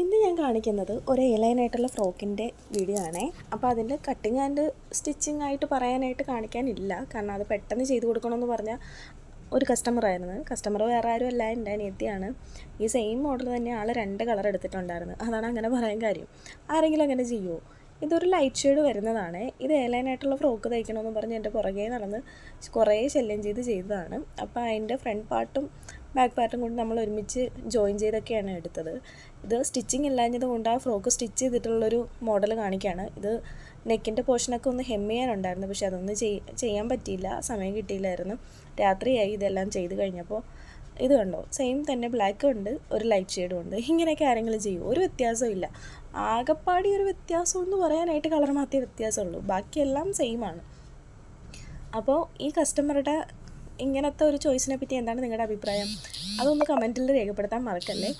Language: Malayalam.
ഇന്ന് ഞാൻ കാണിക്കുന്നത് ഒരു എലൈനായിട്ടുള്ള ഫ്രോക്കിന്റെ വീഡിയോ ആണേ. അപ്പോൾ അതിന്റെ കട്ടിങ് ആൻഡ് സ്റ്റിച്ചിങ് ആയിട്ട് പറയാനായിട്ട് കാണിക്കാനില്ല. കാരണം അത് പെട്ടെന്ന് ചെയ്ത് കൊടുക്കണമെന്ന് പറഞ്ഞാൽ ഒരു കസ്റ്റമർ ആയിരുന്നു. കസ്റ്റമർ വേറെ ആരും അല്ല എന്റെ അനിയത്തിയാണ്. ഈ സെയിം മോഡൽ തന്നെ ആൾ രണ്ട് കളർ എടുത്തിട്ടുണ്ടായിരുന്നു. അതാണ് അങ്ങനെ പറയാൻ കാര്യം. ആരെങ്കിലും അങ്ങനെ ചെയ്യുമോ ഇതൊരു ലൈറ്റ് ഷെയ്ഡ് വരുന്നതാണ്. ഇത് ഏലൈനായിട്ടുള്ള ഫ്രോക്ക് തയ്ക്കണമെന്ന് പറഞ്ഞ് എന്റെ പുറകെ നടന്ന് കുറേ ശല്യം ചെയ്ത് ചെയ്തതാണ്. അപ്പോൾ അതിന്റെ ഫ്രണ്ട് പാർട്ടും ബാക്ക് പാർട്ടും കൊണ്ട് നമ്മൾ ഒരുമിച്ച് ജോയിൻ ചെയ്തൊക്കെയാണ് എടുത്തത്. ഇത് സ്റ്റിച്ചിങ് ഇല്ലാഞ്ഞത് കൊണ്ട് ആ ഫ്രോക്ക് സ്റ്റിച്ച് ചെയ്തിട്ടുള്ളൊരു മോഡൽ കാണിക്കുകയാണ് ഇത് നെക്കിന്റെ പോർഷനൊക്കെ ഒന്ന് ഹെം ചെയ്യാനുണ്ടായിരുന്നു. പക്ഷെ അതൊന്നും ചെയ്യാൻ പറ്റിയില്ല. സമയം കിട്ടിയില്ലായിരുന്നു. രാത്രിയായി ഇതെല്ലാം ചെയ്ത് കഴിഞ്ഞപ്പോൾ ഇത് കണ്ടോ? സെയിം തന്നെ ബ്ലാക്ക് ഉണ്ട് ഒരു ലൈറ്റ് ഷെയ്ഡും ഉണ്ട്. ഇങ്ങനെയൊക്കെ ആരെങ്കിലും ചെയ്യും? ഒരു വ്യത്യാസവും ഇല്ല. ആകപ്പാടി ഒരു വ്യത്യാസം എന്ന് പറയാനായിട്ട് കളർ മാത്രമേ വ്യത്യാസമുള്ളൂ. ബാക്കിയെല്ലാം സെയിം ആണ്. അപ്പോൾ ഈ കസ്റ്റമറുടെ ഇങ്ങനത്തെ ഒരു ചോയ്സിനെ പറ്റി എന്താണ് നിങ്ങളുടെ അഭിപ്രായം? അതൊന്ന് കമന്റിൽ രേഖപ്പെടുത്താൻ മറക്കല്ലേ?